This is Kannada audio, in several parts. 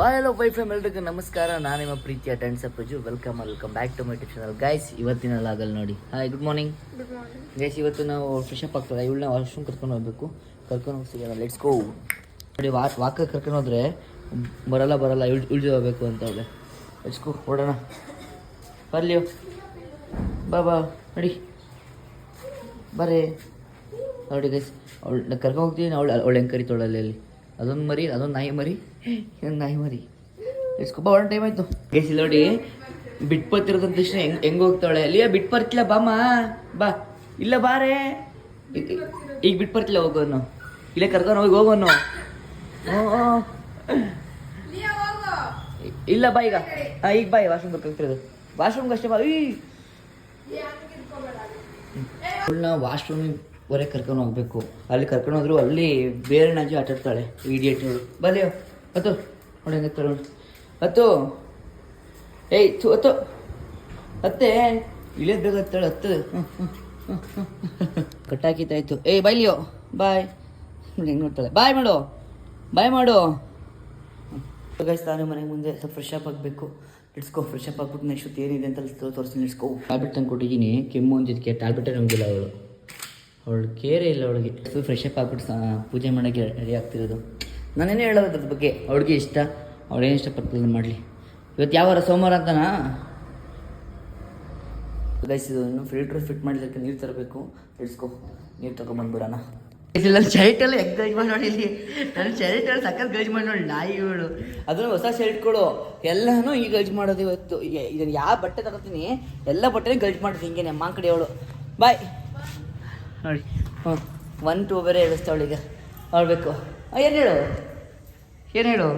ಹಲೋ ವೈಫ್ ಎಲ್ರಿಗೂ ನಮಸ್ಕಾರ. ನಾನು ನಿಮ್ಮ ಪ್ರೀತಿಯ tense Praju welcome welcome back to my tip channel guys ಇವತ್ತಿನ ಲಾಗಲ್ ನೋಡಿ. ಹಾಯ್ ಗುಡ್ ಮಾರ್ನಿಂಗ್ ಗೈಸ್ ಇವತ್ತು ನಾವು ಫ್ರೆಶ್ ಅಪ್ ಆಗ್ತದೆ. ಇವಳನ್ನ ವಾಶ್ರೂಮ್ ಕರ್ಕೊಂಡು ಹೋಗ್ಬೇಕು. ಕರ್ಕೊಂಡು ಹೋಗಿ ಸಿಗೋಣ. ಲೆಟ್ಸ್ ಗೋ ನೋಡಿ ವಾಕ್ ವಾಕ್ ಕರ್ಕೊಂಡು ಹೋದ್ರೆ ಬರಲ್ಲ ಬರಲ್ಲ. ಇಳ್ ಇಳಿದು ಹೋಗ್ಬೇಕು ಅಂತ ಅವಳೆ. ಲೆಟ್ಸ್ ಗೋ ಹೊಡೋಣ ಬರ್ಲಿ. ಬಾ ಬಾ. ನೋಡಿ. ಬರೇ. ನೋಡಿ ಗೈಸ್ ಅವಳು ಕರ್ಕೊಂಡು ಹೋಗ್ತೀನಿ. ಅವಳು ಅವಳು ಹೆಂಗೆ ಕರಿತೋಳಲ್ಲಿ ಅಲ್ಲಿ. ಅದೊಂದು ಮರಿ ಅದೊಂದು ನಾಯಿ ಮರಿ ಇನ್ನೊಂದು ನಾಯಿ ಮರಿ. ಇಸ್ಕೊಬ್ಬ ಒನ್ ಟೈಮ್ ಆಯ್ತು. ಗೇಸಿ ನೋಡಿ ಬಿಟ್ಟು ಬರ್ತಿರೋದಂತ ತಕ್ಷಣ ಹೆಂಗ್ ಹೆಂಗ್ ಹೋಗ್ತಾಳೆ? ಅಲ್ಲಿಯ ಬಿಟ್ ಬರ್ತಿಲ್ಲ ಬಾಮ್ಮ ಬಾ. ಇಲ್ಲ ಬಾರೇ ಈಗ ಬಿಟ್ ಬಿಟ್ಟು ಬರ್ತಿಲ್ಲ ಹೋಗೋನು. ಇಲ್ಲೇ ಕರ್ಕೊಂಡು ಹೋಗಿ ಹೋಗೋನು. ಹ್ಞೂ ಇಲ್ಲ ಬಾ ಈಗ. ಹಾಂ ಈಗ ಬಾಯ್ ವಾಶ್ರೂಮ್ ಬರ್ಕೊಳ್ತಿರೋದು ವಾಶ್ರೂಮ್ಗೆ ಅಷ್ಟೇ ಬಾ. ಈ. ವಾಶ್ರೂಮ್ ಹೊರಗೆ ಕರ್ಕೊಂಡು ಹೋಗ್ಬೇಕು. ಅಲ್ಲಿ ಕರ್ಕೊಂಡು ಹೋದ್ರು ಅಲ್ಲಿ ಬೇರೆ ನಾಜು ಆಟಾಡ್ತಾಳೆ ಇಡಿಯಟ್ ಅವಳು ಬಲಿಯೋ ಹತ್ತು. ನೋಡಿ ಹಂಗೆ ತರೋಣ ಹತ್ತು. ಏಯ್, ಥು ಅತ್ತು ಅತ್ತೆ ಹತ್ತಾಳೆ, ಹತ್ತು. ಕಟ್ಟಾಕಿತ್ತಾಯ್ತು ಏಯ್ ಬೈಲಿಯೋ ಬಾಯ್. ಹೆಂಗೆ ನೋಡ್ತಾಳೆ. ಬಾಯ್ ಮಾಡು. ಬಾಯ್ ಮಾಡು. ಗೈಸ್ ನಾನು ಮನೆಗೆ ಮುಂದೆ ಸ್ವಲ್ಪ ಫ್ರೆಶ್ ಅಪ್ ಆಗಬೇಕು. ಇಟ್ಸ್ಕೋ ಫ್ರೆಶ್ ಅಪ್ ಆಗ್ಬಿಟ್ಟು ನೆಕ್ಸ್ಟ್ ಏನಿದೆ ಅಂತ ತೋರಿಸ್ತೀನಿ ಇಟ್ಸ್ಕೋ ಟ್ಯಾಬ್ಲೆಟ್ ತಂದು ಕೊಟ್ಟಿದ್ದೀನಿ ಕೆಮ್ಮು ಅಂತಿದ್ದಕ್ಕೆ ಟ್ಯಾಬ್ಲೆಟೇ ನಮಗಿಲ್ಲ ಅವಳು. ಅವಳು ಕೇರೆ ಇಲ್ಲ ಅವಳಿಗೆ. ಫುಲ್ ಫ್ರೆಶ್ ಅಪ್ ಆಗ್ಬಿಟ್ಟು ಪೂಜೆ ಮಾಡೋಕ್ಕೆ ರೆಡಿ ಆಗ್ತಿರೋದು. ನಾನೇನೇ ಹೇಳೋದು ಅದ್ರ ಬಗ್ಗೆ? ಅವಳಿಗೆ ಇಷ್ಟ. ಅವಳೇನು ಇಷ್ಟಪಡ್ತದೆ ಮಾಡಲಿ. ಇವತ್ತು ಯಾವ ವಾರ ಸೋಮವಾರ ಅಂತನಾ? ಗೈಸ್ ಇನ್ನು ಫಿಲ್ಟ್ರ್ ಫಿಟ್ ಮಾಡಿದ್ದಕ್ಕೆ ನೀರು ತರಬೇಕು. ಇಡ್ಸ್ಕೊ. ನೀರು ತಗೊಂಬಂದ್ಬಿಡೋಣ ಇಲ್ಲ ಶರ್ಟಲ್ಲಿ ಹೆಂಗೆ ಗಜ್ ಮಾಡಿ ನೋಡಿ ಇಲ್ಲಿ. ನನ್ನ ಶರ್ಟಲ್ಲಿ ಸಕ್ಕತ್ ಗಜ್ ಮಾಡಿ ನೋಡಿ ನಾಯಿಗಳು ಅದನ್ನು ಹೊಸ ಶರ್ಟ್ಗಳು ಎಲ್ಲನೂ ಈಗ ಗಜ್ ಮಾಡೋದು ಇವತ್ತು. ಇದನ್ನು ಯಾವ ಬಟ್ಟೆ ತಗೋತೀನಿ? ಎಲ್ಲ ಬಟ್ಟೆನೇ ಗಜ್ ಮಾಡ್ತೀನಿ ಹಿಂಗೆ ಮಾಂಕಡಿ ಅವಳು. ಬಾಯ್ ನೋಡಿ ಹ್ಞೂ ಒನ್ ಟೂ ಬೇರೆ ಅವಳಿಗೆ. ಈಗ ಆಡ್ಬೇಕು ಏನು ಹೇಳು? ಏನು ಹೇಳು?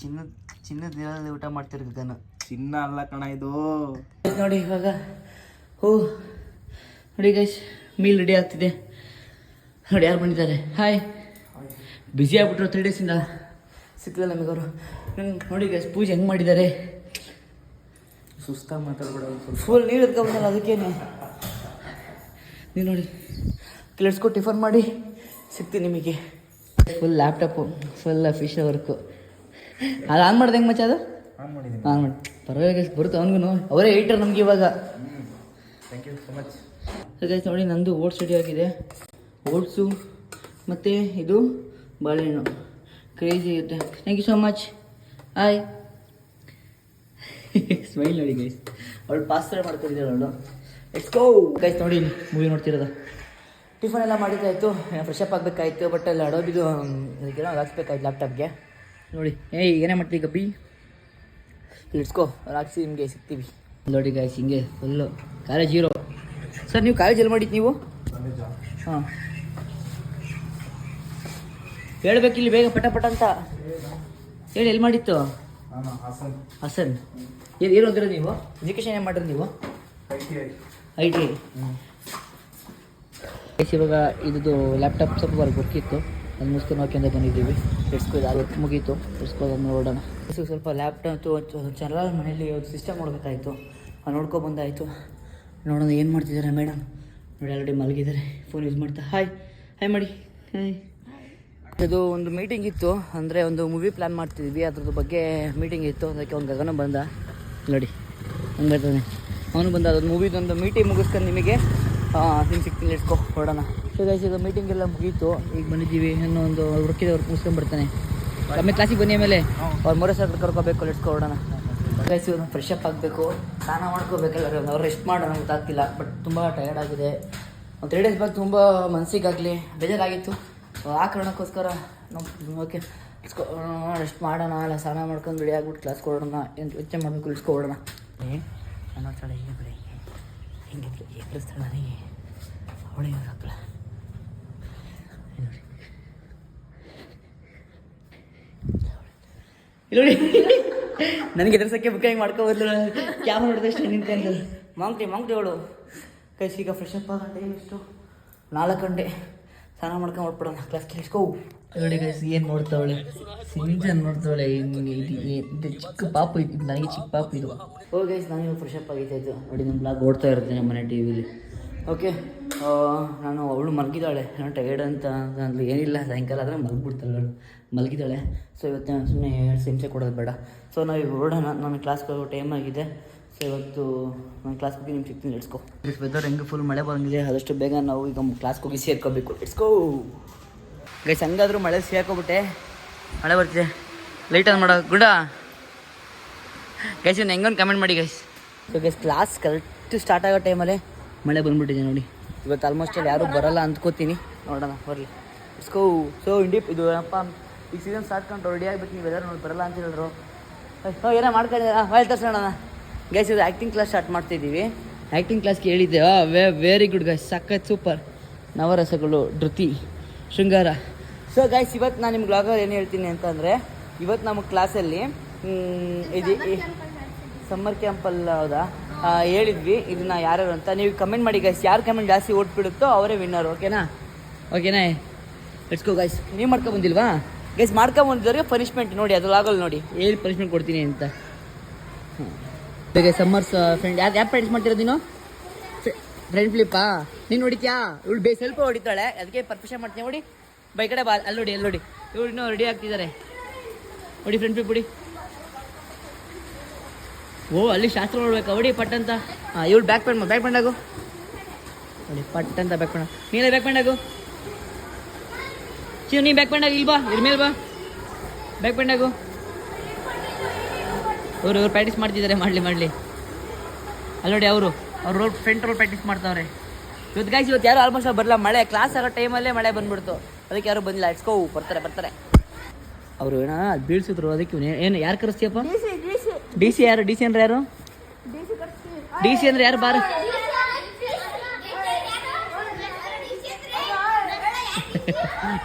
ಚಿನ್ನದ ಚಿನ್ನದ ದಿನದಲ್ಲಿ ಊಟ ಮಾಡ್ತಿರ್ತಾನೆ ಚಿನ್ನ ಅಲ್ಲ ಕಣ ಇದು. ನೋಡಿ ಇವಾಗ ಹೂ. ನೋಡಿ ಗೈಸ್ ಮೀಲ್ ರೆಡಿ ಆಗ್ತಿದೆ. ನೋಡಿ ಯಾರು ಬಂದಿದ್ದಾರೆ? ಹಾಯ್ ಬ್ಯುಸಿ ಆಗ್ಬಿಟ್ರು ತ್ರೀ ಡೇಸಿಂದ ಸಿಕ್ಕಿಲ್ಲ ನಮಗವರು ನೋಡಿ ಗೈಸ್ ಪೂಜೆ ಹೆಂಗೆ ಮಾಡಿದ್ದಾರೆ? ಸುಸ್ತಾಗಿ ಮಾತಾಡ್ಬಿಡೋದು ಫುಲ್ ನೀರು ಎತ್ಕೊಂಡ್ಬಂದಲ್ಲ ಅದಕ್ಕೇನೆ. ನೀವು ನೋಡಿ. ಲೆಟ್ಸ್ಕೊ ಟಿಫನ್ ಮಾಡಿ ಸಿಗ್ತೀನಿ ನಿಮಗೆ. Full laptop full fish work ಅದು ಆನ್ ಮಾಡ್ದೆ ಹೆಂಗೆ ಮಚ್ಚ ಅದು? ಆನ್ ಮಾಡಿ ಪರವಾಗಿಲ್ಲ ಗೈಸ್ ಬರುತ್ತೆ ಅವನಿಗೂ ಅವರೇ ಏಟರ್ ನಮ್ಗೆ ಇವಾಗ. Thank you so much guys ನೋಡಿ ನಂದು ಓಟ್ಸ್ ರೆಡಿ ಆಗಿದೆ. ಓಟ್ಸು ಮತ್ತು ಇದು ಬಾಳೆಹಣ್ಣು. ಕ್ರೇಜಿ ಇರುತ್ತೆ. Thank you so much hi smile ನೋಡಿ ಗೈಸ್ ಅವಳು ಪಾಸ್ತ್ರ ಮಾಡ್ಕೊಂಡಿದ್ದಾಳೆ ಅವಳು. ಎಟ್ಸ್ ಗೋ ಗೈಸ್ ನೋಡಿ ಮೂವಿ ನೋಡ್ತಿರೋದು. ಟಿಫನ್ ಎಲ್ಲ ಮಾಡಿದ್ದಾಯಿತು. ಫ್ರೆಶ್ ಅಪ್ ಆಗಬೇಕಾಯ್ತು ಬಟ್ ಅಲ್ಲಿ ಅಡೋಬಿದು ಅದಕ್ಕೆಲ್ಲ ಹಾಕ್ಸ್ಬೇಕಾಯ್ತು ಲ್ಯಾಪ್ಟಾಪ್ಗೆ ನೋಡಿ ಏಯ್ ಏನೇ ಮಾಡ್ತೀವಿ ಗಬ್ಬಿ ಇಡ್ಸ್ಕೋ ಹಾಕ್ಸಿ ನಿಮಗೆ ಸಿಗ್ತೀವಿ. ನೋಡಿ ಗೈಸ್ ಹಿಂಗೆ ಫುಲ್ಲು ಕಾಲೇಜ್ ಹೀರೋ ಸರ್ ನೀವು ಕಾಲೇಜ್ ಎಲ್ಲಿ ಮಾಡಿದ್ದು ನೀವು? ಹಾಂ. ಹೇಳ್ಬೇಕಿಲ್ಲಿ ಬೇಗ ಪಟ ಪಟ ಅಂತ. ಹೇಳಿ ಎಲ್ಲಿ ಮಾಡಿತ್ತು ಹಾಸನ್. ಏನು ಏನು ಓದಿರೋದು ನೀವು? ಎಜುಕೇಷನ್ ಏನು ಮಾಡಿರೋದು ನೀವು? I T I I T ಇವಾಗ ಇದ್ದು ಲ್ಯಾಪ್ಟಾಪ್ ಸ್ವಲ್ಪ ವರ್ಕ್ ಬರ್ಕಿತ್ತು ಅದು ಮುಗಿಸ್ಕೊಂಡು ನೋಡ್ಕೊಂಡು ಬಂದಿದ್ದೀವಿ. ಇಡ್ಸ್ಕೊ ಅದು ಮುಗೀತು. ಇಡ್ಸ್ಕೊಂಡು ನೋಡೋಣ. ಸೊ ಸ್ವಲ್ಪ ಲ್ಯಾಪ್ಟಾಪ್ ಚೆನ್ನಾಗಿ ಮನೇಲಿ ಸಿಸ್ಟಮ್ ನೋಡಬೇಕಾಯ್ತು. ನೋಡ್ಕೊ ಬಂದಾಯಿತು. ನೋಡೋಣ ಏನು ಮಾಡ್ತಿದ್ದಾರೆ ಮೇಡಮ್ ನೋಡಿ ಆಲ್ರೆಡಿ ಮಲಗಿದ್ದಾರೆ. ಫೋನ್ ಯೂಸ್ ಮಾಡ್ತಾ ಹಾಯ್ ಹಾಯ್ ಮಾಡಿ ಹಾಯ್ ಇದು ಒಂದು ಮೀಟಿಂಗ್ ಇತ್ತು. ಅಂದರೆ ಒಂದು ಮೂವಿ ಪ್ಲ್ಯಾನ್ ಮಾಡ್ತಿದ್ವಿ. ಅದ್ರದ್ದು ಬಗ್ಗೆ ಮೀಟಿಂಗ್ ಇತ್ತು. ಅದಕ್ಕೆ ಒಂದು ಗಗನ ಬಂದ. ನೋಡಿ, ಹಂಗೆ ಅವನು ಬಂದ ಅದೊಂದು ಮೂವಿದೊಂದು ಮೀಟಿಂಗ್ ಮುಗಿಸ್ಕೊಂಡು ನಿಮಗೆ ನಿಮ್ಗೆ ಸಿಗ್ತೀನಿ ಇಟ್ಕೊ ಹೊರಡೋಣ. ಸೊ ಗೈಸ್ ಈಗ ಮೀಟಿಂಗ್ ಎಲ್ಲ ಮುಗೀತು. ಈಗ ಬಂದಿದ್ದೀವಿ. ಇನ್ನೂ ಒಂದು ಹುಡುಕಿದೆ ಅವ್ರು ಮುಗಿಸ್ಕೊಂಡು ಬರ್ತಾನೆ. ಆಮೇಲೆ ಕ್ಲಾಸಿಗೆ ಬನ್ನಿ ಆಮೇಲೆ. ಅವ್ರು ಮೂರೇ ಸಾವಿರ ಕರ್ಕೋಬೇಕು. ಇಟ್ಕೊ ಹೊಡೋಣ ಗೈಸ್ ಇವ್ರನ್ನ ಫ್ರೆಶ್ ಅಪ್ ಆಗಬೇಕು. ಸ್ನಾನ ಮಾಡ್ಕೋಬೇಕಲ್ಲ ಅವ್ರು ರೆಸ್ಟ್ ಮಾಡೋಣ ಗೊತ್ತಾಗ್ತಿಲ್ಲ ಬಟ್ ತುಂಬ ಟಯರ್ಡ್ ಆಗಿದೆ. ಒಂದು ತ್ರೀ ಡೇಸ್ ಬ್ಯಾಕ್ ತುಂಬ ಮನಸ್ಸಿಗಾಗಲಿ ಬೇಜಾರಾಗಿತ್ತು. ಆ ಕಾರಣಕ್ಕೋಸ್ಕರ ನಾವು ಓಕೆ ರೆಸ್ಟ್ ಮಾಡೋಣ. ಅಲ್ಲ, ಸ್ನಾನ ಮಾಡ್ಕೊಂಡು ರೆಡಿ ಆಗ್ಬಿಟ್ಟು ಕ್ಲಾಸ್ ಕೊಡೋಣ ಯೋಚನೆ ಮಾಡಬೇಕು? ಇಳಿಸ್ಕೊಡೋಣ ನನ್ನ ಹತ್ರ ಹಿಂಗೆ ಬಿಡಿ ಹಿಂಗೆ ಎದುರಿಸ್ತಾಳೆ ನನಗೆ ಅವಳೇ ಹಾಕಲ ಇಲ್ಲಿ ನನಗೆ ಎದುರ್ಸಕ್ಕೆ ಬುಕ್ಕಿಂಗ್ ಮಾಡ್ಕೊಬೋದು ಕ್ಯಾಮ್ರಾ ನೋಡಿದಷ್ಟು ನಿಂತೆ ಅಂತ ಮಾಂಕ್ಟಿ ಮಾಂಕ್ಟಿ ಅವಳು. ಕೈಸಿ ಈಗ ಫ್ರೆಶ್ ಅಪ್ ಆಗ ಟೈಮ್ ಇಷ್ಟು ನಾಲ್ಕು ಗಂಟೆ. ಸ್ನಾನ ಮಾಡ್ಕೊಂಡು ಹೊಟ್ಬಿಡೋಣ ಕ್ಲಾಸ್ ಕೇಳಿಸ್ಕೋ ನೋಡಿ ಗೈಸ್ ಏನು ನೋಡ್ತಾವಳೆ? ಸಿಂಜನ್ ನೋಡ್ತಾವಳೆ ಇದು ಚಿಕ್ಕ ಪಾಪು ಇದು ನನಗೆ ಚಿಕ್ಕ ಪಾಪು ಇದು. ಓ ಗೈಸ್ ನಾನು ಫ್ರೆಶ್ ಅಪ್ ಆಗಿದ್ದಾಯ್ತು ನೋಡಿ ನಿಮ್ಮ ಬ್ಲಾಗ್ ಓಡ್ತಾ ಇರ್ತೀನಿ ನಮ್ಮ ಮನೆ ಟಿ ವಿಲಿ ಓಕೆ ನಾನು ಅವಳು ಮಲಗಿದ್ದಾಳೆ. ನಾನು ಟೈರ್ಡ್ ಅಂತ ಅಂದ್ಲು ಏನಿಲ್ಲ ಸಾಯಂಕಾಲ ಆದರೆ ಮಲಗಿಬಿಡ್ತಾಳೆ ಅವಳು. ಮಲಗಿದ್ದಾಳೆ. ಸೊ ಇವತ್ತು ಸುಮ್ಮನೆ ಸಿಂಚೆ ಕೊಡೋದು ಬೇಡ. ಸೊ ನಾವು ಇವಾಗ ಹೊರಡೋಣ ನನ್ನ ಕ್ಲಾಸ್ಗೆ ಹೋಗೋ ಟೈಮ್ ಆಗಿದೆ. ಸೊ ಇವತ್ತು ನನ್ನ ಕ್ಲಾಸ್ ಬಗ್ಗೆ ನಿಮ್ಗೆ ಸಿಗ್ತೀನಿ. ಇಟ್ಸ್ಕೋ ವೆದರ್ ಹೆಂಗೆ ಫುಲ್ ಮಳೆ ಬಂದಿದೆ? ಆದಷ್ಟು ಬೇಗ ನಾವು ಈಗ ಕ್ಲಾಸ್ಗೆ ಹೋಗಿ ಸೇರ್ಕೋಬೇಕು. ಇಟ್ಸ್ಕೋ ಗೈಸ್ ಹಂಗಾದ್ರೂ ಮಳೆ ಸೇರ್ಕೊಬಿಟ್ಟೆ. ಮಳೆ ಬರ್ತಿದೆ. ಲೈಟ್ ಆನ್ ಮಾಡೋ. ಗುಡ. ಗೈಸ್ ಇನ್ನು ಹೆಂಗೊಂದು ಕಮೆಂಟ್ ಮಾಡಿ guys so guys class correct start ಆಗೋ ಟೈಮಲ್ಲೇ ಮಳೆ ಬಂದ್ಬಿಟ್ಟಿದೆ ನೋಡಿ. ಇವತ್ತು ಆಲ್ಮೋಸ್ಟ್ ಅಲ್ಲಿ ಯಾರೂ ಬರಲ್ಲ ಅಂದ್ಕೋತೀನಿ. ನೋಡೋಣ ಬರಲಿ. ಇಸ್ಕೋ ಸೊ ಇಂಡಿ ಇದು ಏನಪ್ಪ? ಈ ಸೀಸನ್ ಸ್ಟಾರ್ಟ್ ಕಂಡು ರೆಡಿ ಆಗ್ಬೇಕು ನೀವು ವೆದರ್ ನೋಡಿ ಬರಲ್ಲ ಅಂತ ಹೇಳಿದ್ರು. ಏನೋ ಮಾಡ್ಕೊಂಡಿದ್ದೀರಾ? ಹೊಯ್ ತರ್ಸೋಣ ಗೈಸ್ ಇದು ಆ್ಯಕ್ಟಿಂಗ್ ಕ್ಲಾಸ್ ಸ್ಟಾರ್ಟ್ ಮಾಡ್ತಿದ್ದೀವಿ. ಆ್ಯಕ್ಟಿಂಗ್ ಕ್ಲಾಸ್ಗೆ ಹೇಳಿದ್ದೆ ವೇ ವೆರಿ ಗುಡ್ ಗೈಸ್ ಸಖತ್ ಸೂಪರ್ ನವರಸಗಳು ಧೃತಿ ಶೃಂಗಾರ. ಸೊ ಗೈಸ್ ಇವತ್ತು ನಾನು ನಿಮ್ಗೆ ಬ್ಲಾಗಲ್ಲಿ ಏನು ಹೇಳ್ತೀನಿ ಅಂತಂದರೆ ಇವತ್ತು ನಮ್ಮ ಕ್ಲಾಸಲ್ಲಿ ಇದು ಸಮ್ಮರ್ ಕ್ಯಾಂಪಲ್ ಹೌದಾ? ಆ, ಹೇಳಿದ್ವಿ ಇದನ್ನ ಯಾರ್ಯಾರು ಅಂತ. ನೀವು ಕಮೆಂಟ್ ಮಾಡಿ ಗೈಸ್ ಯಾರು ಕಮೆಂಟ್ ಜಾಸ್ತಿ ಓಟ್ ಬಿಡುತ್ತೋ ಅವರೇ ವಿನ್ನರ್ ಓಕೆನಾ ಓಕೆನಾ ಲೆಟ್ಸ್ ಗೋ ಗೈಸ್ ನೀವು ಮಾಡ್ಕೊ ಬಂದಿಲ್ವಾ? ಗೈಸ್ ಮಾಡ್ಕೊಂಬಂದಿದ್ದವ್ರಿಗೆ ಪನಿಷ್ಮೆಂಟ್ ನೋಡಿ ಅದು ಆಗಲ್ಲ ನೋಡಿ. ಏನು ಪನಿಷ್ಮೆಂಟ್ ಕೊಡ್ತೀನಿ ಅಂತ? ಬೇಗ ಸಮ್ಮರ್ಸ್ ಫ್ರೆಂಡ್ ಯಾವ ಯಾವ ಪ್ರಾಕ್ಟೀಸ್ ಮಾಡ್ತಿರೋದು ನೀನು? ಫ್ರೆಂಡ್ ಫ್ಲಿಪ್ಪಾ ನೀನು ಹೊಡಿತ್ಯಾ? ಇವಳು ಬೇ ಸ್ವಲ್ಪ ಹೊಡಿತಾಳೆ, ಅದಕ್ಕೆ ಪರ್ಫೆಕ್ಷನ್ ಮಾಡ್ತೀನಿ ನೋಡಿ ಬೈ ಕಡೆ ಬಾ ಅಲ್ಲಿ ನೋಡಿ ಅಲ್ಲಿ ನೋಡಿ ಇವಳು ಇನ್ನೂ ರೆಡಿ ಆಗ್ತಿದ್ದಾರೆ ನೋಡಿ ಫ್ರೆಂಡ್ ಫ್ಲಿಪ್ ಹೊಡಿ ಓ, ಅಲ್ಲಿ ಶಾಸ್ತ್ರ ನೋಡ್ಬೇಕು? ಹೊಡಿ ಪಟ್ ಅಂತ. ಹಾಂ ಇವಳು ಬ್ಯಾಕ್ ಪ್ಯಾಂಡ್ ಬ್ಯಾಕ್ ಪ್ಯಾಂಡ್ ಆಗು. ನೋಡಿ ಪಟ್ ಅಂತ ಬ್ಯಾಕ್ ಪ್ಯಾಂಡ್ ನೀನೇ ಬ್ಯಾಕ್ ಪ್ಯಾಂಡ್ ಆಗು. ಶಿವ ನೀ ಬ್ಯಾಕ್ ಪ್ಯಾಂಡ್ ಆಗಿ. ಇಲ್ಬಾ ಇದ್ರ ಬಾ. ಬ್ಯಾಕ್ ಪ್ಯಾಂಡ್ ಆಗು. ಇವ್ರು ಇವ್ರು ಪ್ರಾಕ್ಟೀಸ್ ಮಾಡ್ತಿದ್ದಾರೆ ಮಾಡಲಿ ಮಾಡಲಿ. ಅಲ್ಲೋಡಿ ನೋಡಿ ಅವರು. ಅವ್ರು ರೋಡ್ ಫ್ರಂಟ್ ರೋಲ್ ಪ್ರಾಕ್ಟೀಸ್ ಮಾಡ್ತಾವ್ರೆ. ಇವತ್ತು ಗಾಯ್ಸ್ ಇವತ್ತು ಯಾರು ಆಲ್ಮೋಸ್ಟ್ ಬರಲ್ಲ ಮಳೆ ಕ್ಲಾಸ್ ಆಗೋ ಟೈಮಲ್ಲೇ ಮಳೆ ಬಂದ್ಬಿಡ್ತು. ಅದಕ್ಕೆ ಯಾರು ಬಂದಿಲ್ಲ. ಇಟ್ಸ್ಕೋ ಬರ್ತಾರೆ ಬರ್ತಾರೆ. ಅವರು ಏನ ಬೀಳ್ಸಿದ್ರು. ಅದಕ್ಕೆ ಏನು ಯಾರು ಕರೆಸ್ತೀಯಪ್ಪ? ಡಿ ಸಿ ಯಾರು? ಡಿ ಸಿ ಅಂದ್ರೆ ಯಾರು? ಡಿ ಸಿ ಅಂದ್ರೆ ಯಾರು? ಬಾರ.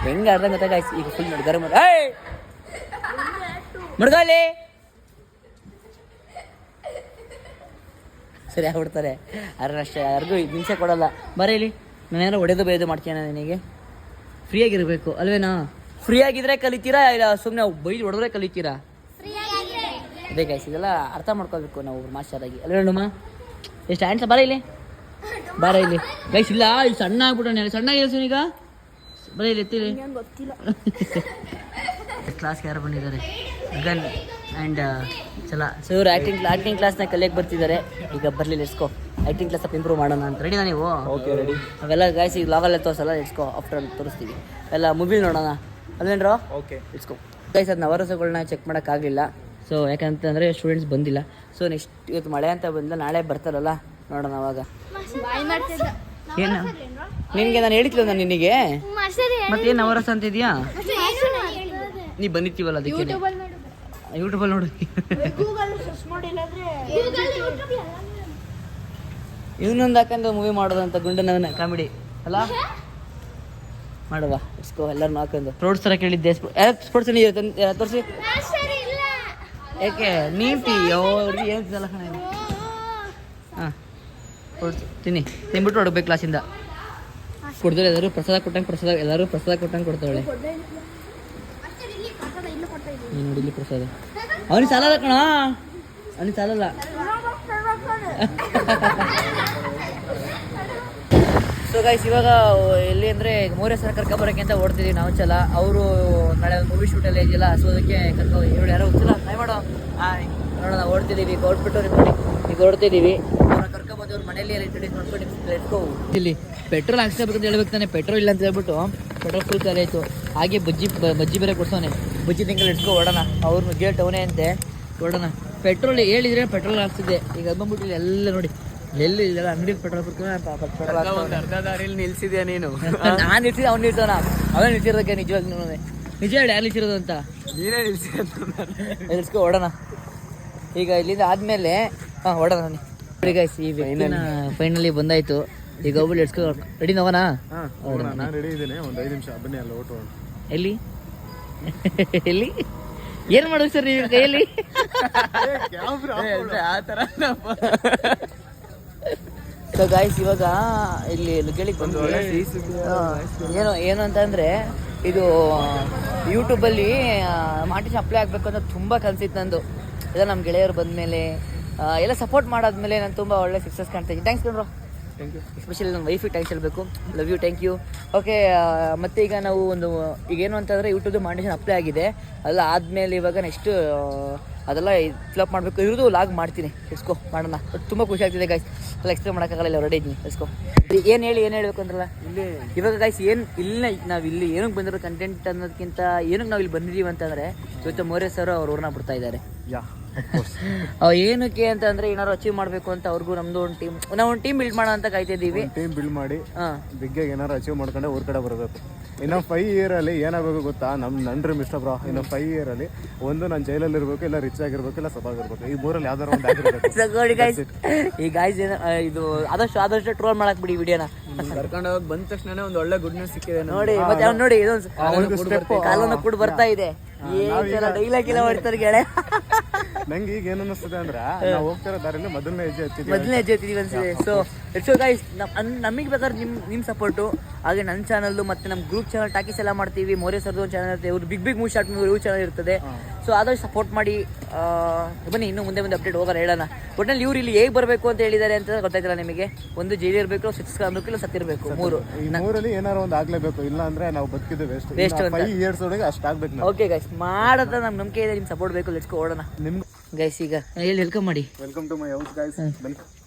ಹೆಂಗೆ ಅರ್ಧ ಗೊತ್ತಾಗ ಈಗ ಫುಲ್ ನೋಡಿ ಗರಂ ಏಯ್! ಮುಡ್ಗಾಲಿ ಸರಿ ಆಗ್ಬಿಡ್ತಾರೆ. ಅಷ್ಟೇ ಯಾರಿಗೂ ಹಿಂಸೆ ಕೊಡಲ್ಲ. ಬರೀ ಇಲ್ಲಿ ನಾನೇನೋ ಒಡೆದು ಬೈದು ಮಾಡ್ತೀನ ನಿನಗೆ? ಫ್ರೀಯಾಗಿರಬೇಕು ಅಲ್ವೇನಾ? ಫ್ರೀ ಆಗಿದ್ರೆ ಕಲಿತೀರಾ ಇಲ್ಲ ಸುಮ್ಮನೆ ಬೈದು ಹೊಡೆದ್ರೆ ಕಲಿತೀರಾ? ಅದೇ ಗೈಸ್ ಇದೆಲ್ಲ ಅರ್ಥ ಮಾಡ್ಕೋಬೇಕು ನಾವು ಮಾಸ್ಟರ್ ಆಗಿ. ಅಲ್ವೇ ನಮ್ಮ ಎಷ್ಟು ಆನ್ಸ ಬರ ಇಲ್ಲಿ. ಬರ ಇಲ್ಲಿ. ಗೈಸ್ ಇಲ್ಲ ಇಲ್ಲಿ ಸಣ್ಣ ಆಗ್ಬಿಟ್ಟು ಸಣ್ಣ ಈಗ ಬರ ಇಲ್ಲಿ ಎತ್ತಿರಿ. ಕ್ಲಾಸ್ಗೆ ಯಾರು ಬಂದಿದ್ದಾರೆ. ಗನ್. ಆ್ಯಂಡ್ ಚಲ. ಸೊ ಇವರು ಆ್ಯಕ್ಟಿಂಗ್ ಆ್ಯಕ್ಟಿಂಗ್ ಕ್ಲಾಸ್ನ ಕಲಿಯಕ್ಕೆ ಬರ್ತಿದ್ದಾರೆ ಈಗ ಬರಲಿ let's go acting class up improve ಮಾಡೋಣ ಅಂತ. ರೆಡಿನಾ ನೀವು? ಓಕೆ ರೆಡಿ ಅವೆಲ್ಲ ಗಾಯ್ಸ್ ಈಗ ಲಾಗಲ್ಲೇ ತೋರಿಸಲ್ಲ ಲೆಟ್ಸ್ಕೋ ಆಫ್ಟರ್ ತೋರಿಸ್ತೀವಿ. ಎಲ್ಲ ಮೊಬೈಲ್ ನೋಡೋಣ. ಅಲ್ಲೇನ್ರೋ ಓಕೆ ಲೆಟ್ಸ್ಕೋ ಗಾಯ್ಸ್ ಅದು ನವರಸಗಳನ್ನ ಚೆಕ್ ಮಾಡೋಕ್ಕಾಗಲಿಲ್ಲ ಸೊ ಯಾಕಂತಂದರೆ ಸ್ಟೂಡೆಂಟ್ಸ್ ಬಂದಿಲ್ಲ. ಸೊ ನೆಕ್ಸ್ಟ್ ಇವತ್ತು ಮಳೆ ಅಂತ ಬಂದಿಲ್ಲ ನಾಳೆ ಬರ್ತಾರಲ್ಲ. ನೋಡೋಣ ಅವಾಗ. ಏನು? ನಿನಗೆ ನಾನು ಹೇಳಿದ್ಲು ನಾನು ನಿನಗೆ? ಮತ್ತೇನು ನವರಸ ಅಂತಿದ್ಯಾ ಇದೆಯಾ? ನೀ ಬಂದಿತ್ತೀವಲ್ಲ ಅದಕ್ಕೆ? ಯೂಟ್ಯೂಬಲ್ಲಿ ನೋಡಿ. ಇವನೊಂದು ಹಾಕಂದು ಮೂವಿ ಮಾಡೋದಂತ ಗುಂಡನವನ ಕಾಮಿಡಿ ಅಲ್ಲ? ಮಾಡುವ ಇಸ್ಕೋ ಎಲ್ಲರನ್ನೂ ಹಾಕೊಂಡು ಸ್ಪೋರ್ಟ್ಸ್ ಥರ ಕೇಳಿದ್ದೆ. ಸ್ಪೋರ್ಟ್ಸ್ ತೋರಿಸಿ? ಯಾಕೆ? ನೀಂಪಿ ಅವ್ರಿಗೆ ಏನು ತಿನ್ನಲ್ಲ ಕಣ ಹಾಂ. ಸ್ಪೋರ್ಟ್ಸ್ ತಿನ್ನಿ. ತಿನ್ಬಿಟ್ಟು ಹೊಡಬೇಕು ಕ್ಲಾಸಿಂದ ಕುಡ್ದ್ರೆ ಎಲ್ಲರೂ ಪ್ರಸಾದ ಕೊಟ್ಟಂಗೆ ಪ್ರಸಾದ ಎಲ್ಲರೂ ಪ್ರಸಾದ ಕೊಟ್ಟಂಗೆ ಕೊಡ್ತಾವಳೆ. ನೋಡಿ ಇಲ್ಲಿ ಪ್ರಸಾದ. ಅವನಿಗೆ ಸಾಲಲ್ಲ ಕಣ. ಅವನಿಗೆ ಸಾಲಲ್ಲ. ಸೊ ಗೈಸ್ ಇವಾಗ ಎಲ್ಲಿ ಅಂದರೆ ಮೂರೇ ಸಲ ಕರ್ಕೊಬರೋಕೆ ಅಂತ ಓಡ್ತಿದ್ವಿ ನಾವು ಚಲ. ಅವರು ನಾಳೆ ಒಂದು ಮೂವಿ ಶೂಟಲ್ಲಿ ಇದೆಯಲ್ಲ ಸೊ ಅದಕ್ಕೆ ಕರ್ಕೊ ಇವ್ರು ಯಾರೋ ಗೊತ್ತಿಲ್ಲ ಟ್ರೈ ಮಾಡೋ. ನೋಡೋಣ ಓಡ್ತಿದ್ದೀವಿ ಈಗ ಹೊರಟ್ಬಿಟ್ಟು ನೋಡಿ ಈಗ ಹೊರಡ್ತಿದ್ದೀವಿ ಅವ್ರನ್ನ ಕರ್ಕೊಬಂದು ಅವ್ರ ಮನೇಲಿ ಎಲ್ಲ ಇಂಟ್ರೊಡ್ಯೂಸ್ ಮಾಡ್ಕೊಂಡು ಎತ್ಕೋ ಇಲ್ಲಿ ಪೆಟ್ರೋಲ್ ಅಂತ ಹೇಳ್ಬೇಕು ತಾನೆ. ಪೆಟ್ರೋಲ್ ಇಲ್ಲ ಅಂತ ಹೇಳ್ಬಿಟ್ಟು ಪೆಟ್ರೋಲ್ ಫುಲ್ ಖಾಲಿ ಆಯಿತು. ಹಾಗೆ ಬಜ್ಜಿ ಬಜ್ಜಿ ಬೇರೆ ಕೊಡ್ಸೋನೆ. ಬಜ್ಜಿ ತಿಂಗಳು ಇಟ್ಕೊ ಓಡೋಣ. ಅವ್ರ ಗೇಟ್ ಅವನೇ ಅಂತೆ. ಓಡೋಣ. ಪೆಟ್ರೋಲ್ ಹೇಳಿದ್ರೆ ಪೆಟ್ರೋಲ್ ಹಾಕ್ಸಿದ್ದೆ. ಈಗ ಅದು ಬಂದ್ಬಿಟ್ಟು ಎಲ್ಲ ನೋಡಿ. ಎಲ್ಲಿ ಇಲ್ಲ ಅಂಗಡಿ ಪೆಟ್ರೋಲ್ ಕೊಡ್ತೀನಿ ನಿಲ್ಸಿದ್ಯಾ ನೀನು? ನಾನು ನಿಲ್ಸಿದ್ದೆ ಅವ್ನು ನಿಲ್ಸೋಣ ಅವೇ ನಿಲ್ಸಿರೋದಕ್ಕೆ ನಿಜವಾಗಿ ನೋಡೋಣ ನಿಜ ಹೇಳಿ ಯಾರು ನಿಲ್ಸಿರೋದು ಅಂತ? ನೀನೇ ನಿಲ್ಸಿ ಎಲ್ಸ್ಕೊ ಓಡೋಣ. ಈಗ ಇಲ್ಲಿಂದ ಆದ್ಮೇಲೆ ಹಾಂ ಓಡೋಣ ಬನ್ನಿ ನೋಡಿ guys, ಈ ವ್ಯಕ್ತಿನ ಫೈನಲಿ ಬಂದಾಯ್ತು. ಈಗ ಹೋಗ್ಬಿಟ್ಟು ಎಡ್ಸ್ಕೊ ರೆಡಿ ನವನಾ? ಹಾಂ ನಾನು ರೆಡಿ ಇದ್ದೀನಿ. ಒಂದು ಐದು ನಿಮಿಷ ಬನ್ನಿ ಅಲ್ಲ ಓಟು ಎಲ್ಲಿ? ಎಲ್ಲಿ? ಏನು ಮಾಡ್ಬೇಕು ಸರ್ ನೀವು ಕೈಯಲ್ಲಿ? ಆ ಥರ ಸೊ ಗಾಯ್ಸ್ ಇವಾಗ ಇಲ್ಲಿ ಕೇಳಿಕ್ ಬಂದು ಏನು ಏನು ಅಂತಂದರೆ ಇದು ಯೂಟ್ಯೂಬಲ್ಲಿ ಮಾರ್ಟಿಸ್ ಅಪ್ಲೈ ಆಗಬೇಕು ಅಂತ ತುಂಬ ಕನಸಿತ್ತು ನಂದು. ಎಲ್ಲ ನಮ್ಮ ಗೆಳೆಯರು ಬಂದಮೇಲೆ ಎಲ್ಲ ಸಪೋರ್ಟ್ ಮಾಡಾದ್ಮೇಲೆ ನಾನು ತುಂಬ ಒಳ್ಳೆ ಸಕ್ಸಸ್ ಕಾಣ್ತಾ ಇದ್ದೀನಿ ಥ್ಯಾಂಕ್ಸ್ ಕಣ್ರು ಎಸ್ಪೆಷಲಿ ನನ್ನ ವೈಫಿಗೆ ಟ್ಯಾಂಕ್ಸ್ ಹೇಳಬೇಕು. Love you thank you okay ಮತ್ತೆ ಈಗ ನಾವು ಒಂದು ಈಗೇನು ಅಂತಂದರೆ ಯೂಟ್ಯೂಬ್ದು ಮಾಂಡೇಶನ್ ಅಪ್ಲೈ ಆಗಿದೆ. ಅದೆಲ್ಲ ಆದಮೇಲೆ ಇವಾಗ ನೆಕ್ಸ್ಟ್ ಅದೆಲ್ಲ ಫಿಲಪ್ ಮಾಡಬೇಕು. ಇರೋದು ಲಾಗ್ ಮಾಡ್ತೀನಿ. ಎಸ್ಕೋ ಮಾಡೋಣ. ತುಂಬ ಖುಷಿ ಆಗ್ತಿದೆ ಗಾಯ್ಸ್ ಎಲ್ಲ ಎಕ್ಸ್ಪ್ಲೇನ್ ಮಾಡೋಕ್ಕಾಗಲ್ಲ ರೆಡಿ ಇದ್ದೀನಿ. ಎಸ್ಕೋ ಏನು ಹೇಳಿ ಏನು ಹೇಳಬೇಕು ಅಂದ್ರಲ್ಲ? ಇಲ್ಲಿ. ಇವಾಗ ಗಾಯ್ಸ್ ಏನು ಇಲ್ಲ ನಾವು ಇಲ್ಲಿ ಏನಕ್ಕೆ ಬಂದಿರೋ ಕಂಟೆಂಟ್ ಅನ್ನೋದಕ್ಕಿಂತ ಏನಕ್ಕೆ ನಾವು ಇಲ್ಲಿ ಬಂದಿದ್ದೀವಿ ಅಂತಂದರೆ ಇವತ್ತು ಮೋರೆ ಸರ್ ಅವ್ರು ಊರನ್ನ ಬಿಡ್ತಾ ಇದ್ದಾರೆ. ಯಾ. ಅವ್ ಅಂತ ಅಂದ್ರೆ ಏನಾದ್ರು ಅಚೀವ್ ಮಾಡ್ಬೇಕು ಅಂತ ಅವ್ರಿಗೂ ನಮ್ದು ಒಂದು ಟೀಮ್ ನಾವು ಒಂದು ಟೀಮ್ ಬಿಲ್ಡ್ ಮಾಡೋ ಅಂತ ಕಾಯ್ತಿದ್ದೀವಿ ಟೀಮ್ ಬಿಲ್ಡ್ ಮಾಡಿ ಹಾ. ಬಿಗ್ ಏನಾರು ಅಚೀವ್ ಮಾಡ್ಕೊಂಡೆ ಊರ್ ಕಡೆ ಬರಬೇಕು. ಇನ್ನು ಫೈವ್ ಇಯರ್ ಅಲ್ಲಿ ಏನಾಗಬೇಕು ಗೊತ್ತಾ? ನಮ್ ನಂಡ್ರಿ ಮಿಸ್ಟರ್ ಬ್ರಾ ಇನ್ನು ಫೈವ್ ಇಯರ್ ಅಲ್ಲಿ ಒಂದು ನಾನು ಜೈಲಲ್ಲಿ ಇರ್ಬೇಕು ಇಲ್ಲ ರಿಚ್ ಆಗಿರ್ಬೇಕು ಇಲ್ಲ ಸಬಾಗಿರ್ಬೇಕು ಈ ಮೂರಲ್ಲಿ ಯಾವ್ದಾರ ಒಂದು ಆಗಿರ್ಬೇಕು ಈ ಗಾಯ್ಸ್ ಏನ ಇದು ಆದಷ್ಟು ಆದಷ್ಟು ಟ್ರೋಲ್ ಮಾಡಕ್ ಬಿಡಿ ವಿಡಿಯೋನ ಕರ್ಕೊಂಡು ಹೋಗಿ ಬಂದ ತಕ್ಷಣ ಒಂದು ಒಳ್ಳೆ ಗುಡ್ ನ್ಯೂಸ್ ಸಿಕ್ಕಿದೆ ನೋಡಿ ಮತ್ತೆ ಅವ್ನು ನೋಡಿ ಇದೊಂದು ಕಾಲನ್ನು ಕೂಡ ಬರ್ತಾ ಇದೆ. ಏನ್ ಡೈಲಾಗ್ ಎಲ್ಲ ಹೊಡಿತಾರೆ ಗೆಳೆ ನಂಗೆ ಈಗ ಏನ್ ಅನಿಸ್ತದೆ ಅಂದ್ರೆ ನಾವು ಹೋಗ್ತಿರೋ ದಾರಿಲಿ ಮೊದಲನೇ ಹೆಜ್ಜೆ ಹತ್ತಿದ್ವಿ ಮೊದಲನೇ ಹೆಜ್ಜೆ ಎತ್ತಿದೀವಿ ಅನ್ಸಿದೆ ಸೊ ಸೊ ಗೈಸ್ ನಮಗೆ ಬೇಕಾದ್ರೆ ನಿಮ್ಮ ನಿಮ್ಮ ಸಪೋರ್ಟು ಹಾಗೆ ನನ್ನ ಚಾನಲ್ಲು ಮತ್ತೆ ನಮ್ಮ ಗ್ರೂಪ್ ಚಾನಲ್ ಟಾಕೀಸ್ ಎಲ್ಲ ಮಾಡ್ತೀವಿ. ಮೋರೆ ಸರ್ದು ಒಂದು ಚಾನಲ್ ಇರುತ್ತೆ ಇವ್ರು ಬಿಗ್ ಬಿಗ್ ಮೂವ್ ಶಾರ್ಟ್ ಇವ್ರು ಚಾನಲ್ ಇರ್ತದೆ. ಸೊ ಆದಷ್ಟು ಸಪೋರ್ಟ್ ಮಾಡಿ ಬನ್ನಿ ಇನ್ನು ಮುಂದೆ ಮುಂದೆ ಅಪ್ಡೇಟ್ ಹೋಗೋಣ ಹೇಳೋಣ. ಒಟ್ಟಿನಲ್ಲಿ ಇವ್ರು ಇಲ್ಲಿ ಹೇಗೆ ಬರಬೇಕು ಅಂತ ಹೇಳಿದ್ದಾರೆ ಅಂತ ಗೊತ್ತಾಗಿಲ್ಲ ನಿಮಗೆ? ಒಂದು ಜೈಲಿ ಇರಬೇಕು ಇಲ್ಲ ಸತ್ತಿರಬೇಕು ಮೂರು. ಮೂರಲ್ಲಿ ಏನಾರು ಒಂದು ಆಗ್ಲೇಬೇಕು. ಇಲ್ಲ ಅಂದ್ರೆ ನಾವು ಬದುಕಿದ್ದು ವೇಸ್ಟ್ ವೇಸ್ಟ್. ಇಯರ್ಸ್ ಒಳಗೆ ಅಷ್ಟು ಆಗಬೇಕು ಓಕೆ ಗೈಸ್ ಮಾಡೋದ ನಮ್ಮ ನಂಬಿಕೆ ಇದೆ. ನಿಮ್ಮ ಸಪೋರ್ಟ್ ಬೇಕು. ಲೆಚ್ಕೋ ಓಡೋಣ. ನಿಮ್ಗೆ ಗೈಸ್ ಈಗ ಹೇಳಿ ವೆಲ್ಕಮ್ ಮಾಡಿ? Welcome to my house guys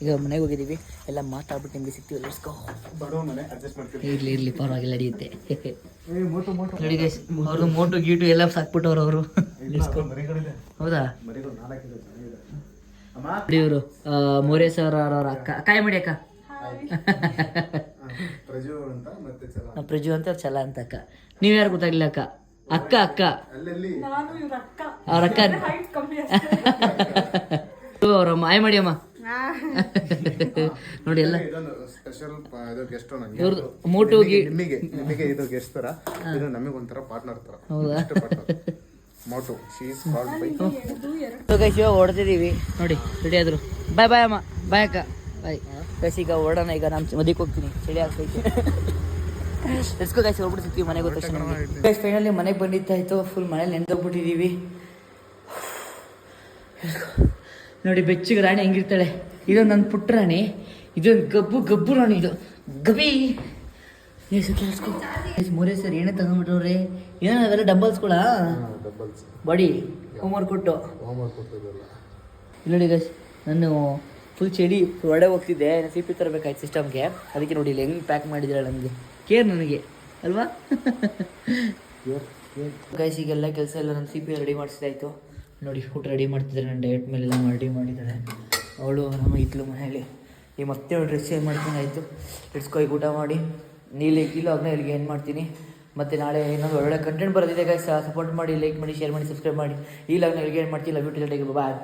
ಈಗ ಮನೆಗೆ ಹೋಗಿದ್ದೀವಿ ಎಲ್ಲ ಮಾತಾಡ್ಬಿಟ್ಟು ನಿಮಗೆ ಸಿಗ್ತೀವಿ. ಲೆಟ್ಸ್ಕೋ ಬರೋ ಮನೆ ಅಡ್ಜಸ್ಟ್ ಮಾಡ್ತೀವಿ ಇರ್ಲಿ ಇರ್ಲಿ ಪರವಾಗಿಲ್ಲ ನಡೆಯುತ್ತೆ. ಏ ಮೋಟು ಮೋಟು. ನೋಡಿ ಗೈಸ್ ಅವ್ರದ್ದು ಮೋಟು ಗೀಟು ಎಲ್ಲ ಸಾಕ್ಬಿಟ್ಟವ್ರು ಅವರು. ಹೌದಾ? ಇವರು. ಮೋರೆ ಸರ್ ಅವರ ಅಕ್ಕ. ಕಾಯಿ ಮಾಡಿ ಅಕ್ಕ. ಪ್ರಜು ಅಂತ ಚಲ ಅಂತ ಚಲ ಅಂತ ಅಕ್ಕ. ನೀವು ಯಾರು ಗೊತ್ತಾಗ್ಲಿಲ್ಲ ಅಕ್ಕ? ಅಕ್ಕ ಅಕ್ಕ. ಅಲ್ಲಲ್ಲಿ. ಅವ್ರ ಅಕ್ಕ. ಅವ್ರ ಮಾಯ ಮಾಡಿ ಅಮ್ಮ. ನೋಡಿ ಎಲ್ಲ. ಸ್ಪೆಷಲ್ ಇದು ಗೆಸ್ಟ್ ಇವ್ರದ್ದು ಮೋಟು ಗಿ ನಿಮಗೆ ನಿಮಗೆ ಇದು ಗೆಸ್ಟ್ ತರ. ಇದು ನಮಗೆ ಒಂಥರ ಪಾರ್ಟ್ನರ್ ತರ. ಹೌದಾ? ಮೋಟು. She is called by so guys ಇವಾಗ ಹೊಡ್ತಿದ್ದೀವಿ ನೋಡಿ ರೆಡಿ ಆದ್ರು. ಬಾಯ್ ಬಾಯ್ ಅಮ್ಮ. ಬಾಯ್ ಅಕ್ಕ. ಬಾಯ್ ಗೈಸ್ ಈಗ ಹೊರಡೋಣ ಈಗ ನಾನು ಮದಿಗೆ ಹೋಗ್ತೀನಿ. ಚಳಿ ಆಗ್ತೈತೆ. ಎಸ್ಕೋ ಸಿಗ್ತೀವಿ ಮನೆಗೆ ಹೋದ ತಕ್ಷಣ ಗೈಸ್ ಫೈನಲಿ ಮನೆಗೆ ಬಂದಿತ್ತಾಯ್ತು ಫುಲ್ ಮನೇಲಿ ನೆಂದೋಗ್ಬಿಟ್ಟಿದ್ದೀವಿ ನೋಡಿ ಬೆಚ್ಚಿಗೆ ರಾಣಿ ಹೆಂಗಿರ್ತಾಳೆ. ಇದು ನನ್ನ ಪುಟ್ಟ ರಾಣಿ. ಇದೊಂದು ಗಬ್ಬು ಗಬ್ಬು ರಾಣಿ ಇದು. ಗಬಿ ಮೂರೇ ಸರ್ ಏನೇ ತಗೊಂಡ್ಬಿಟ್ಟವ್ರೆ ಏನೋ ಅವೆಲ್ಲ ಡಂಬಲ್ಸ್ಗಳ ಡಬಲ್ಸ್ ಬಾಡಿ ಹೋಮ್ವರ್ಕ್ ಕೊಟ್ಟು. ಇಲ್ಲಿ ನೋಡಿ ಗೈಸ್ ನಾನು ಫುಲ್ ಚಳಿ ಒಳ್ಳೆ ಹೋಗ್ತಿದ್ದೆ ಸಿ ಪಿ ತರಬೇಕಾಯ್ತು ಸಿಸ್ಟಮ್ಗೆ ಅದಕ್ಕೆ ನೋಡಿ ಇಲ್ಲಿ ಹೆಂಗೆ ಪ್ಯಾಕ್ ಮಾಡಿದಿರಲ್ಲ ನನಗೆ ಕೇರ್ ನನಗೆ, ಅಲ್ವಾ? ಗೈಸ್ ಈಗೆಲ್ಲ ಕೆಲಸ ಎಲ್ಲ ನನ್ನ ಸಿ ಪಿ ರೆಡಿ ಮಾಡಿಸಿದಾಯ್ತು ನೋಡಿ, ಊಟ ರೆಡಿ ಮಾಡ್ತಿದ್ದಾರೆ ನನ್ನ ಡಯಟ್ ಮೇಲೆಲ್ಲ ರೆಡಿ ಮಾಡಿದ್ದಾರೆ ಅವಳು ನಮ್ಮ ಇದ್ಲು ಮನೆಯಲ್ಲಿ ಈ ಮತ್ತೆ ಅವಳು ಡ್ರೆಸ್ ಚೇಂಜ್ ಮಾಡ್ತೀನಿ ಆಯಿತು. ಇಟ್ಸ್ಕೊ ಈಗ ಊಟ ಮಾಡಿ. ನೀಲಿ ಕಿಲೋ ಅದನ್ನ ಇಲ್ಲಿಗೆ ಏನು ಮಾಡ್ತೀನಿ. ಮತ್ತು ನಾಳೆ ಏನಾದರೂ ಒಳ್ಳೆ ಕಂಟೆಂಟ್ ಬರೋದಿದೆ ಗೈಸ್ ಸಪೋರ್ಟ್ ಮಾಡಿ ಲೈಕ್ ಮಾಡಿ ಶೇರ್ ಮಾಡಿ ಸಬ್ಸ್ಕ್ರೈಬ್ ಮಾಡಿ. ಇಲ್ಲ ಅದನ್ನ ಇಲ್ಲಿಗೆ ಏನು ಮಾಡ್ತೀನಿ. Love you to bye